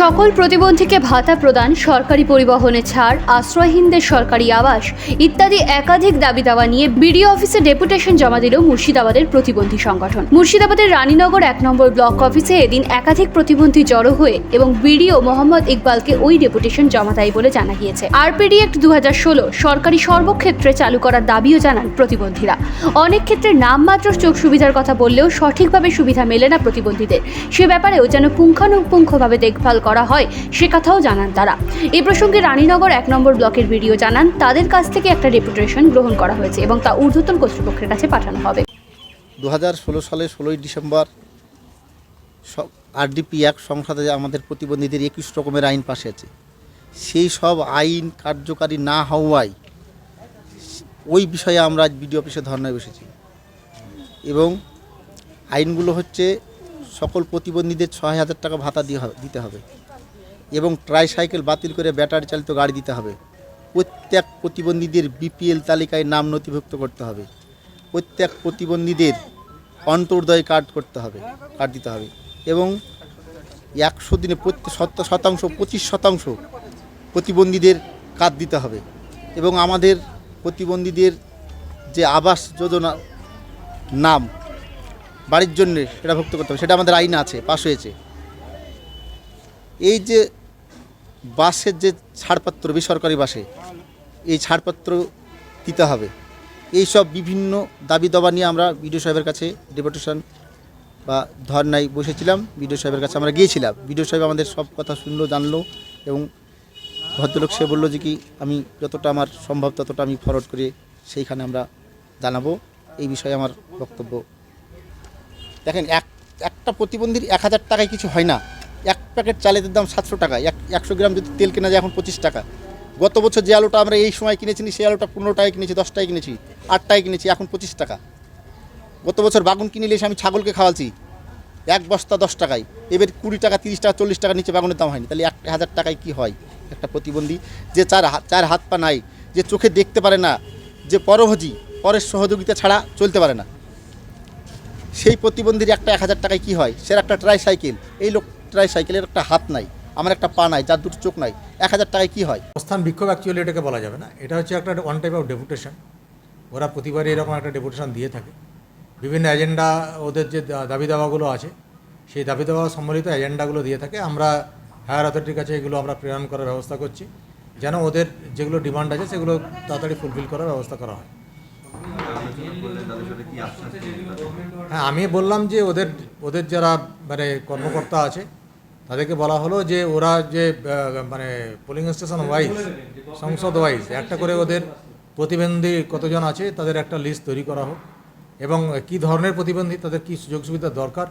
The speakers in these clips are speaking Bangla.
সকল প্রতিবন্ধীকে ভাতা প্রদান, সরকারি পরিবহনে ছাড়, আশ্রয়হীনদের সরকারি আবাস ইত্যাদি একাধিক দাবি দাওয়া নিয়ে বিডিও অফিসে ডেপুটেশন জমা দিল মুর্শিদাবাদের প্রতিবন্ধী সংগঠন। মুর্শিদাবাদের রানীনগর এক নম্বর ব্লক অফিসে এদিন একাধিক প্রতিবন্ধী জড়ো হয়ে এবং বিডিও মোহাম্মদ ইকবালকে ওই ডেপুটেশন জমা দেয় বলে জানা গিয়েছে। আরপিডি অ্যাক্ট দু হাজার ষোলো সরকারি সর্বক্ষেত্রে চালু করার দাবিও জানান প্রতিবন্ধীরা। অনেক ক্ষেত্রে নামমাত্র চোখ সুবিধার কথা বললেও সঠিকভাবে সুবিধা মেলে না প্রতিবন্ধীদের। সে ব্যাপারেও যেন পুঙ্খানুপুঙ্খভাবে দেখভাল করা হয়, সে কথাও জানান তারা। এই প্রসঙ্গে রানীনগর এক নম্বর ব্লকের ভিডিও জানান, তাদের কাছ থেকে একটা ডেপুটেশন গ্রহণ করা হয়েছে এবং তা ঊর্ধ্বতন কর্তৃপক্ষের কাছে পাঠানো হবে। দু হাজার ষোলো সালে ষোলোই ডিসেম্বর আরডিপি এক সংসদে আমাদের প্রতিবন্ধীদের একুশ রকমের আইন পাশে আছে সেই সব আইন কার্যকারী না হওয়ায় ওই বিষয়ে আমরা আজ বিডিও অফিসে ধর্নায় বসেছি। এবং আইনগুলো হচ্ছে সকল প্রতিবন্ধীদের ছয় হাজার টাকা ভাতা দিতে হবে। এবং ট্রাইসাইকেল বাতিল করে ব্যাটারি চালিত গাড়ি দিতে হবে। প্রত্যেক প্রতিবন্ধীদের বিপিএল তালিকায় নাম নথিভুক্ত করতে হবে। প্রত্যেক প্রতিবন্ধীদের অন্তর্দয় কার্ড করতে হবে কার্ড দিতে হবে। এবং একশো দিনে প্রত্যেক শত শতাংশ, পঁচিশ শতাংশ প্রতিবন্ধীদের কার্ড দিতে হবে। এবং আমাদের প্রতিবন্ধীদের যে আবাস যোজনা নাম বাড়ির জন্য সেটা ভুক্ত করতে হবে, সেটা আমাদের আইন আছে, পাশ হয়েছে। এই যে বাসের যে ছাড়পত্র, বেসরকারি বাসে, এই ছাড়পত্র দিতে হবে। এই সব বিভিন্ন দাবি দাবা নিয়ে আমরা বিডিও সাহেবের কাছে ডেপুটেশন বা ধর্নায় বসেছিলাম। বিডিও সাহেবের কাছে আমরা গিয়েছিলাম। বিডিও সাহেব আমাদের সব কথা শুনলো, জানলো এবং ভদ্রলোক সে বলল যে কি, আমি যতটা আমার সম্ভব ততটা আমি ফরওয়ার্ড করে সেইখানে আমরা জানাব। এই বিষয়ে আমার বক্তব্য দেখেন, এক, একটা প্রতিবন্ধীর এক হাজার টাকায় কিছু হয় না। এক প্যাকেট চালের দাম সাতশো টাকা, এক, একশো গ্রাম যদি তেল কেনা যায় এখন পঁচিশ টাকা। গত বছর যে আলুটা আমরা এই সময় কিনেছি, সেই আলুটা পনেরো টাকায় কিনেছি, দশ টাকায় কিনেছি, আট টাকায় কিনেছি, এখন পঁচিশ টাকা। গত বছর বাগুন কিনে এসে আমি ছাগলকে খাওয়াচ্ছি এক বস্তা দশ টাকায়। এবার কুড়ি টাকা, তিরিশ টাকা, চল্লিশ টাকা নিচে বাগুনের দাম হয়নি। তাহলে এক হাজার টাকায় কি হয় একটা প্রতিবন্ধী যে চার চার হাত পা নাই, যে চোখে দেখতে পারে না, যে পরভোজি পরের সহযোগিতা ছাড়া চলতে পারে না। সেই প্রতিবন্ধীর একটা এক হাজার টাকায় কী হয়? সে একটা ট্রাই সাইকেল এই লোক ট্রাই সাইকেলের একটা হাত নাই, আমার একটা পা নাই, যার দুটো চোখ নাই, এক হাজার টাকায় কী হয়? অবস্থান বিক্ষোভ অ্যাকচুয়ালি এটাকে বলা যাবে না। এটা হচ্ছে একটা ওয়ান টাইপ অফ ডেপুটেশন ওরা প্রতিবারই এরকম একটা ডেপুটেশন দিয়ে থাকে। বিভিন্ন এজেন্ডা ওদের যে দাবি দাওয়াগুলো আছে, সেই দাবি দাওয়া সম্বলিত এজেন্ডাগুলো দিয়ে থাকে। আমরা হায়ার অথরিটির কাছে এগুলো আমরা প্রেরণ করার ব্যবস্থা করছি। যেন ওদের যেগুলো ডিমান্ড আছে, সেগুলো তাড়াতাড়ি ফুলফিল করার ব্যবস্থা করা হয়। হ্যাঁ আমি বললাম যে ওদের ওদের যারা মানে কর্মকর্তা আছে, তাদেরকে বলা হলো যে ওরা যে মানে পোলিং স্টেশন ওয়াইজ সংসদ ওয়াইজ একটা করে ওদের প্রতিবন্ধী কতজন আছে, তাদের একটা লিস্ট তৈরি করা হোক। এবং কী ধরনের প্রতিবন্ধী, তাদের কী সুযোগ সুবিধা দরকার,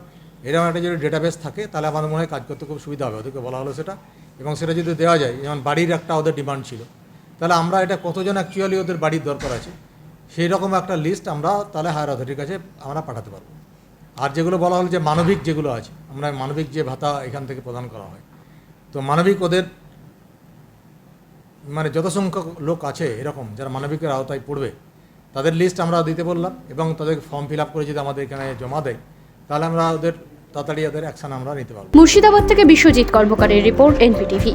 এরকম একটা যদি ডেটাবেস থাকে, তাহলে আমার মনে হয় কাজ করতে খুব সুবিধা হবে। ওদেরকে বলা হলো সেটা। এবং সেটা যদি দেওয়া যায়, যেমন বাড়ির একটা ওদের ডিমান্ড ছিল। তাহলে আমরা এটা কতজন অ্যাকচুয়ালি ওদের বাড়ির দরকার আছে সেই রকম একটা লিস্ট আমরা তাহলে হায়ার অথরিটির কাছে আমরা পাঠাতে পারব। আর যেগুলো বলা হলো যে মানবিক যেগুলো আছে, আমরা মানবিক যে ভাতা এখান থেকে প্রদান করা হয়। তো মানবিক ওদের মানে যত সংখ্যক লোক আছে এরকম, যারা মানবিকের আওতায় পড়বে, তাদের লিস্ট আমরা দিতে বললাম এবং তাদের ফর্ম ফিল করে যদি আমাদের এখানে জমা দেয়, তাহলে আমরা ওদের তাড়াতাড়ি ওদের অ্যাকশন আমরা নিতে পারব। মুর্শিদাবাদ থেকে বিশ্বজিৎ কর্মকারের রিপোর্ট এনপিটিভি